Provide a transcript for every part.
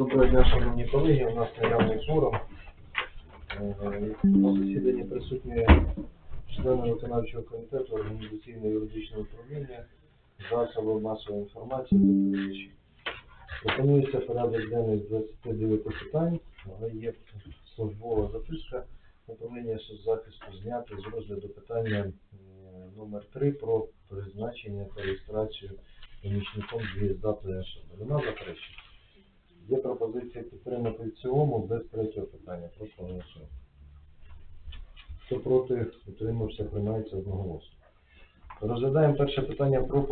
Доброго дня, шановні колеги. У нас наявний форум. Е, На засіданні присутні члени виконавчого комітету організаційно-юридичного управління, засоби масової інформації, доповідачі. Пропонується порядок денний з 29 питань, але є службова записка управління соцзахисту зняти з розгляду питання е, номер 3 про призначення та реєстрацію помічником дієздатної особи. Нема заперечень? Є пропозиція підтримати в цілому без третього питання. Прошу голосувати. Хто проти, утримався, приймається одноголосно. Розглядаємо перше питання про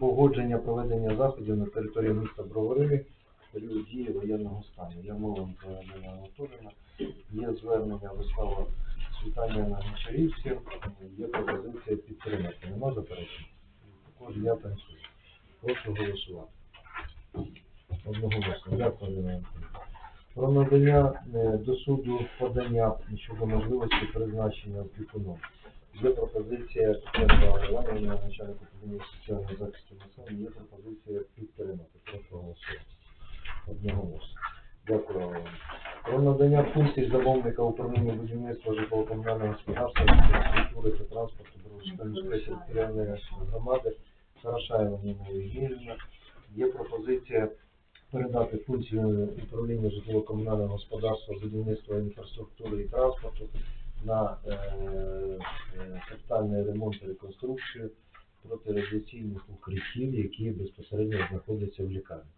погодження проведення заходів на території міста Бровари період дії воєнного стану. Ярмоленко Галина Анатоліївна. Є звернення вислава світання на Гончарівці. Є пропозиція підтримати. Нема заперечень? Також я танцюю. Прошу голосувати. Одноголосно. Дякую, Про надання е, до суду подання щодо можливості призначення опікуном. Є пропозиція Петра Іванівна, начальник управління соціального захисту населення, є пропозиція підтримати. Прошу голосувати. Одноголосно. Дякую. Про надання функцій замовника управління будівництва житлово-комунального господарства, інфраструктури та транспорту Бровської територіальної громади Хорошаєва Ніна Євгенівна. Є пропозиція передати функцію управління житлово-комунального господарства, будівництва інфраструктури і транспорту на е, е, капітальний ремонт і реконструкцію протирадіаційних укриттів, які безпосередньо знаходяться в лікарні.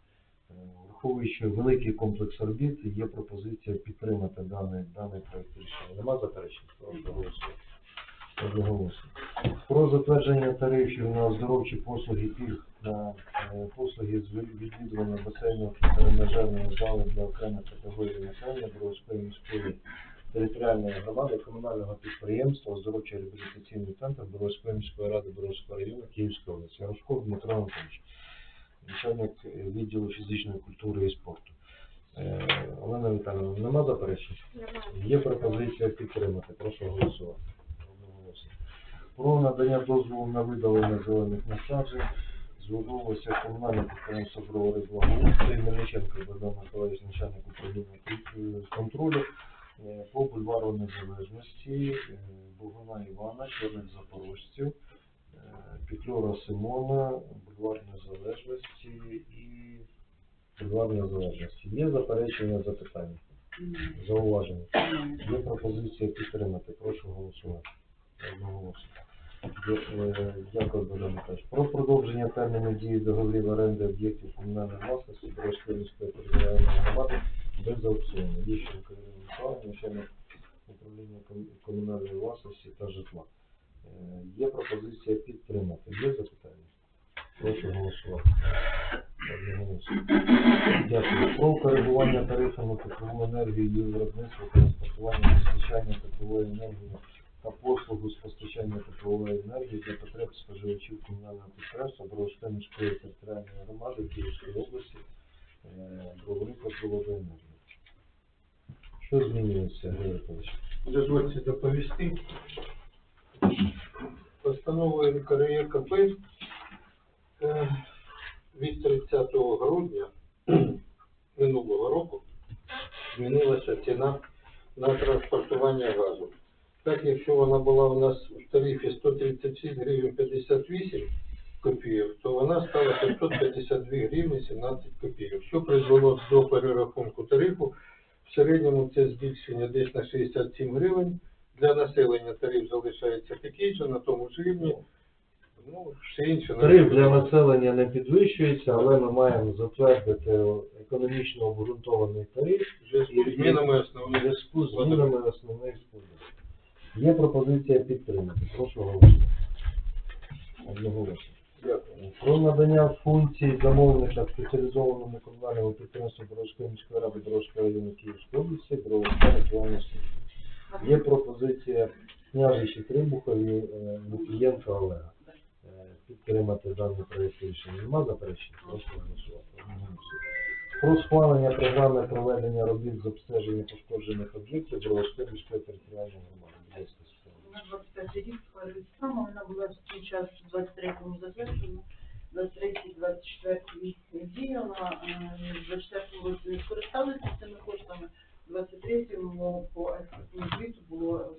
Е, Враховуючи великий комплекс робіт, є пропозиція підтримати даний, даний проект рішення. Нема заперечень? Про затвердження тарифів на оздоровчі послуги пільг на послуги з відвідування басейну тренажерної зали для окремих категорій населення Бровської міської територіальної громади комунального підприємства оздоровчий реабілітаційний центр Бровської міської ради Бровського району Київської області. Рожков Дмитро Анатолійович, начальник відділу фізичної культури і спорту. Е, Олена Віталіївна, нема заперечень? Є пропозиція підтримати. Прошу голосувати. Про надання дозволу на видалення зелених насаджень звернулося комунальне підприємство Бровари Благоустрій, Мельниченко Богдан Миколаївич, начальник управління контролю е, по бульвару Незалежності, е, Богуна Івана, Чорних Запорожців, е, Петлюра Симона, бульвар Незалежності і бульвар Незалежності. Є заперечення запитання? Зауваження? Є пропозиція підтримати. Прошу голосувати. Одноголосно. Е, Дякую, Богдан Михайлович. Про продовження терміну дії договорів оренди об'єктів комунальної власності Борозької міської територіальної громади без аукціону. Ірина Михайловна, начальник управління комунальної власності та житла. Е, Є пропозиція підтримати. Є запитання? Прошу голосувати. Дякую. Про коригування тарифу на теплову енергію, її виробництво, транспортування, постачання теплової енергії та послугу з постачання теплової енергії для потреб споживачів комунального підприємства Бровської міської територіальної громади Київської області е, Броварика енергії. Що змінюється, Григорій Анатолійович? дозвольте доповісти. Постановою НКРЕКП е, від 30 грудня минулого року змінилася ціна на транспортування газу. Так, якщо вона була у нас в тарифі 136 гривень 58 копійок, то вона стала 552 гривні 17 копійок, що призвело до перерахунку тарифу в середньому це збільшення десь на 67 гривень. Для населення тариф залишається такий же, на тому ж рівні. Ну, все інше. Тариф для населення не підвищується, але ми маємо затвердити економічно обґрунтований тариф зв'язку з змінами основних. зв'язку з змінами основних споживачів. Є пропозиція підтримати. Прошу голосувати. Одноголосно. Про надання функцій замовника спеціалізованому комунальному підприємству Боровської міської ради Боровського району Київської області Боровська ритуальна служба. Є пропозиція княжичі Трибухові е, Лукієнка Олега. Е, Підтримати даний проєкт рішення. Нема заперечень? Прошу голосувати. Про схвалення програми проведення робіт з обстеження пошкоджених об'єктів Боровської міської територіальної громади. Будь ласка, Світлана. На 25 рік саме вона була в час в 23-му затверджена. 23-24 рік не діяла, в 24 році не скористалися цими коштами, в 23-му по було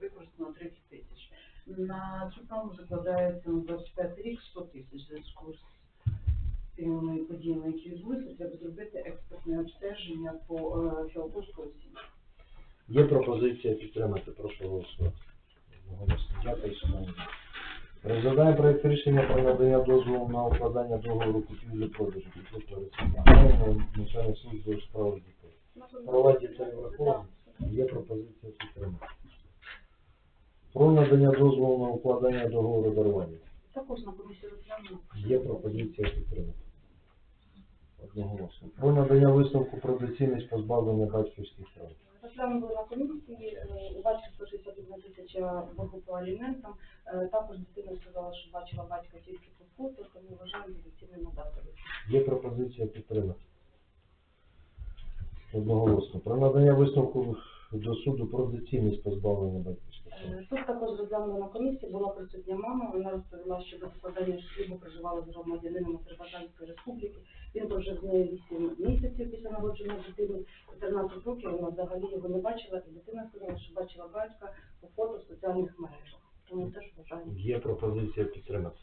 використано 30 тисяч. На цю програму закладається на 25 рік 100 тисяч в зв'язку з тими подіями, які відбулися, треба зробити експортне обстеження по е, Фіалковського сім'ї. Є пропозиція підтримати, прошу голосувати. Дякую, шановні. Розглядаємо проект рішення про надання дозволу на укладання договору купівлі-продажу підприємства начальник служби у справах дітей. Права дітей враховані. Є пропозиція підтримати. Про надання дозволу на укладання договору дарування. Також на комісію розглянули. Є пропозиція підтримати. Одноголосно. Про надання висновку про доцільність позбавлення батьківських прав. Розглянули на комісії, е, у батька 161 тисяча боргу по аліментам. Е, Також дитина сказала, що бачила батька тільки по фото, тому вважаємо доцільним надати. Є пропозиція підтримати. Одноголосно. Про надання висновку до суду про доцільність позбавлення батьківських прав. Е, Тут також розглянули на комісії, була присутня мама, вона розповіла, що до складання шлюбу проживала з громадянином Азербайджанської республіки. Він прожив з нею 8 місяців після народження дитини, 14 років вона взагалі його не бачила, і дитина сказала, що бачила батька по фото в соціальних мережах. Тому теж вважаємо. Є пропозиція підтримати.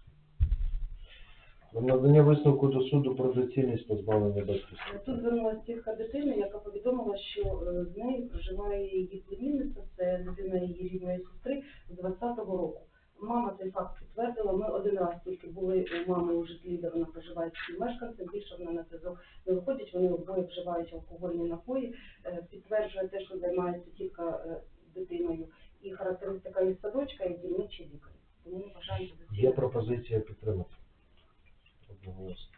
Надання висновку до суду про доцільність позбавлення батьківських Тут звернулася тітка дитини, яка повідомила, що е, з нею проживає її племінниця, це дитина її рідної сестри з 20-го року. Мама цей факт підтвердила. Ми один раз тільки були у мами у житлі, де цим мешканцем. Більше вона на зв'язок не виходить. Вони обоє вживають алкогольні напої. Е, Підтверджує те, що займається тітка е, дитиною. І характеристика і садочка, і дільничий лікар. Тому ми вважаємо, що Є пропозиція підтримати. Одноголосно.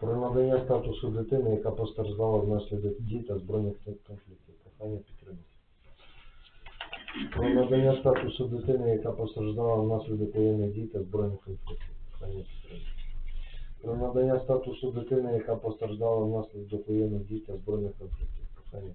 Про надання статусу дитини, яка постраждала внаслідок дій та збройних конфліктів. Прохання підтримати. Про надання статусу дитини, яка постраждала внаслідок воєнних дій та збройних конфліктів. Надання статусу дитини, яка постраждала внаслідок воєнних дій та збройних конфліктів. Прохання.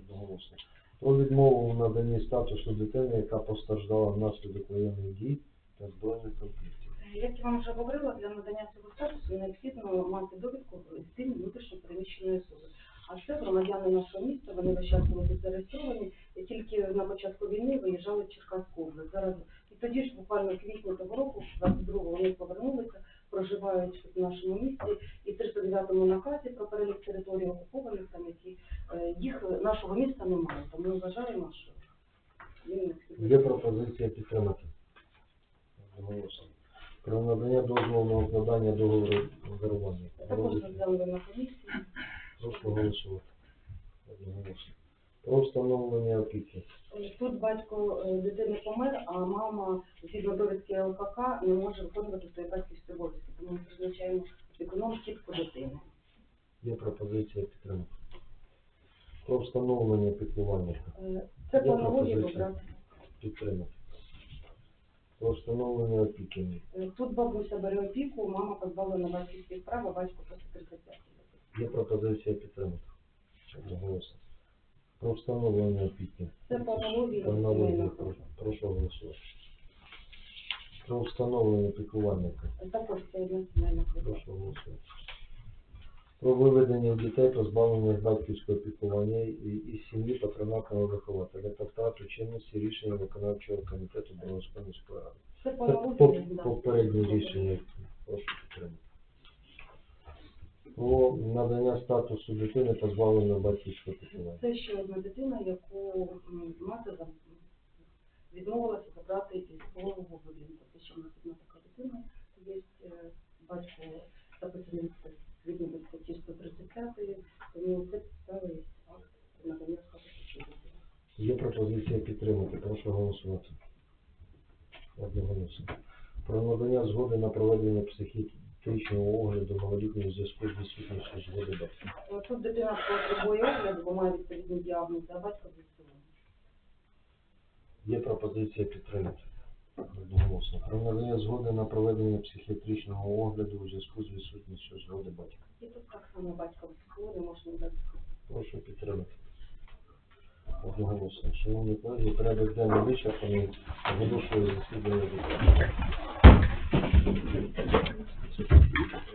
Одноголосно. Про відмову в наданні статусу дитини, яка постраждала внаслідок воєнних дій та збройних конфліктів. Як я вам вже говорила, для надання цього статусу необхідно мати довідку з тим внутрішньо переміщеної особи. А це громадяни нашого міста, вони весь час були зареєстровані, і тільки на початку війни виїжджали в Черкаську область. Зараз і тоді ж буквально в квітні того року, 22-го, вони повернулися, проживають тут в нашому місті, і в 309-му наказі про перелік територій окупованих, там які е, міста немає. Тому ми вважаємо, що їм необхідно. Є пропозиція підтримати. Про надання дозволу на укладання договору дарування. Також розглянули на комісії. Прошу голосувати. Одноголосно. Про встановлення опіки. Тут батько е, дитини помер, а мама згідно довідки ЛКК не може виконувати свої батьківські обов'язки. Тому ми призначаємо економ тітку дитини. Є пропозиція підтримати. Про встановлення піклування. Е, Це по аналогії добре. Підтримати. Про встановлення опіки. Е, Тут бабуся бере опіку, мама позбавлена батьківських прав, а батько просто 35. Є пропозиція підтримати. Одноголосно. Про встановлення опіки. Це по аналогії По аналогії, прошу- голосувати. Про встановлення піклувальника. Е, Також це одна сімейна. Прошу голосувати. Про виведення дітей, позбавлених батьківського піклування і- із сім'ї патронатного вихователя та втрату чинності рішення виконавчого комітету Бронської міської ради. Це по попереднє рішення. Прошу підтримати. Про надання статусу дитини позбавленої батьківського піклування. Це ще одна дитина, яку мати відмовилася забрати із полового будинку. Це ще в нас одна така дитина. Є е, батько записаний відповідно до статті 135, тому це підстави є акт надання статусу. Є пропозиція підтримати. Прошу голосувати. Одноголосно. Про надання згоди на проведення психіатричного огляду малолітнього зв'язку з відсутністю згоди батьків. Е, Тут дитина потребує огляду, бо має відповідні діагнози, а батько ЗСУ. Є пропозиція підтримати. Одноголосно. Про надання згоди на проведення психіатричного огляду у зв'язку з відсутністю згоди батька. І тут так само батько ЗСУ можна дати. Прошу підтримати. Одноголосно. Шановні колеги, порядок денний вичерпаний. Оголошую засідання. закритим.